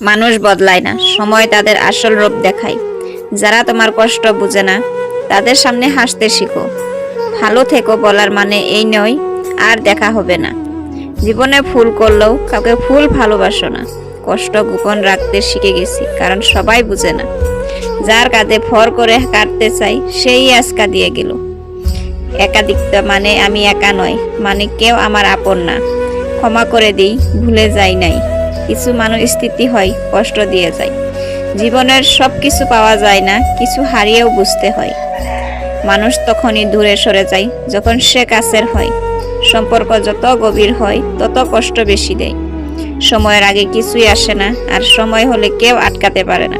মানুষ বদলায় না, সময় তাদের আসল রূপ দেখায়। যারা তোমার কষ্ট বুঝে না, তাদের সামনে হাসতে শিখো। ভালো থেকো বলার মানে এই নয়, আর দেখা হবে না। জীবনে ফুল করলেও কাউকে ফুল ভালোবাসো না। কষ্ট গোপন রাখতে শিখে গেছি, কারণ সবাই বুঝে না। যার কাঁধে ভর করে কাটতে চাই, সেই আজকা দিয়ে গেল। একাধিকতা মানে আমি একা নয় মানে কেউ আমার আপন না। ক্ষমা করে দিই, ভুলে যাই নাই। কিছু মানুষ স্থিতি হয়, কষ্ট দিয়ে যায়। জীবনের সব কিছু পাওয়া যায় না, কিছু হারিয়েও বুঝতে হয়। মানুষ তখনই দূরে সরে যায়, যখন সে কাছের হয়। সম্পর্ক যত গভীর হয়, তত কষ্ট বেশি দেয়। সময়ের আগে কিছুই আসে না, আর সময় হলে কেউ আটকাতে পারে না।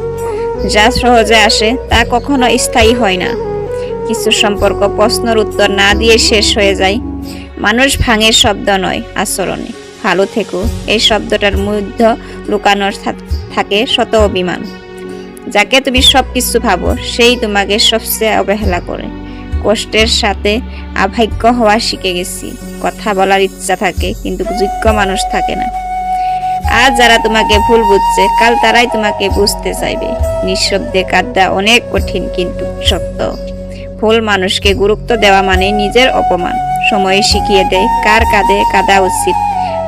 যা সহজে আসে, তা কখনো স্থায়ী হয় না। কিছু সম্পর্ক প্রশ্নের উত্তর না দিয়ে শেষ হয়ে যায়। মানুষ ভাঙের শব্দ নয়, আচরণে। ভালো থেকো। এই শব্দটার মধ্যে লুকানোর থাকে শত অভিমান। যাকে তুমি সব কিছু ভাবো, সেই তোমাকে সবচেয়ে অবহেলা করে। কষ্টের সাথে আভাগ্য হওয়া শিখে গেছি। কথা বলার ইচ্ছা থাকে, কিন্তু যোগ্য মানুষ থাকে না। আজ যারা তোমাকে ভুল বুঝছে, কাল তারাই তোমাকে বুঝতে চাইবে। নিঃশব্দে কাঁদা অনেক কঠিন, কিন্তু সত্য। ভুল মানুষকে গুরুত্ব দেওয়া মানে নিজের অপমান। সময়ে শিখিয়ে দেয়, কার কাঁধে কাঁদা উচিত?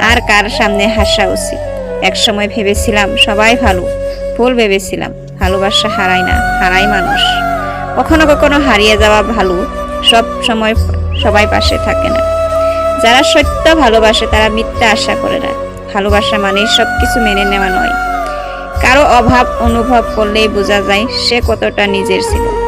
আর কার সামনে হাসা উচিত? এক সময় ভেবেছিলাম সবাই ভালো, ভুল ভেবেছিলাম, ভালোবাসা হারায় না, হারায় মানুষ। কখনো কখনো হারিয়ে যাওয়া ভালো সব সময় সবাই পাশে থাকে না। যারা সত্য ভালোবাসে তারা মিথ্যা আশা করে না। ভালোবাসা মানে সবকিছু মেনে নেওয়া নয়। কারও অভাব, অনুভব করলেই বোঝা যায় সে কতটা নিজের ছিল।